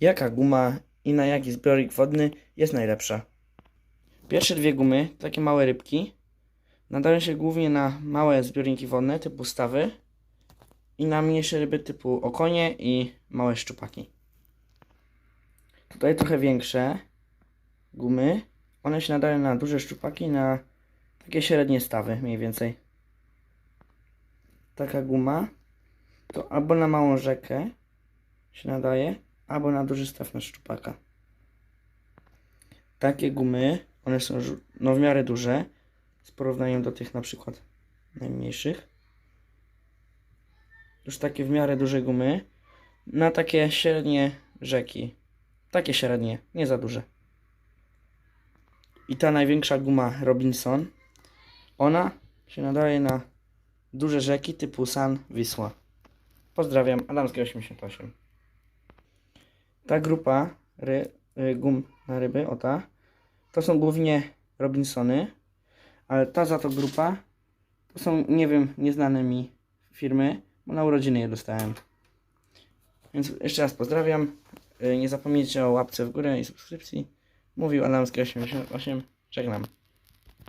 Jaka guma i na jaki zbiornik wodny jest najlepsza? Pierwsze dwie gumy, takie małe rybki, nadają się głównie na małe zbiorniki wodne typu stawy i na mniejsze ryby typu okonie i małe szczupaki. Tutaj trochę większe gumy, one się nadają na duże szczupaki, na takie średnie stawy mniej więcej. Taka guma to albo na małą rzekę się nadaje, albo na duży staw na szczupaka. Takie gumy, one są no w miarę duże, z porównaniem do tych na przykład najmniejszych. Już takie w miarę duże gumy na takie średnie rzeki. Takie średnie, nie za duże. I ta największa guma Robinson, ona się nadaje na duże rzeki typu San, Wisła. Pozdrawiam, Adamski 88. Ta grupa ry, y, gum na ryby, o ta, to są głównie Robinsony, ale ta za to grupa to są, nie wiem, nieznane mi firmy, bo na urodziny je dostałem. Więc jeszcze raz pozdrawiam. Y, Nie zapomnijcie o łapce w górę i subskrypcji. Mówił Adamski 88. Żegnam.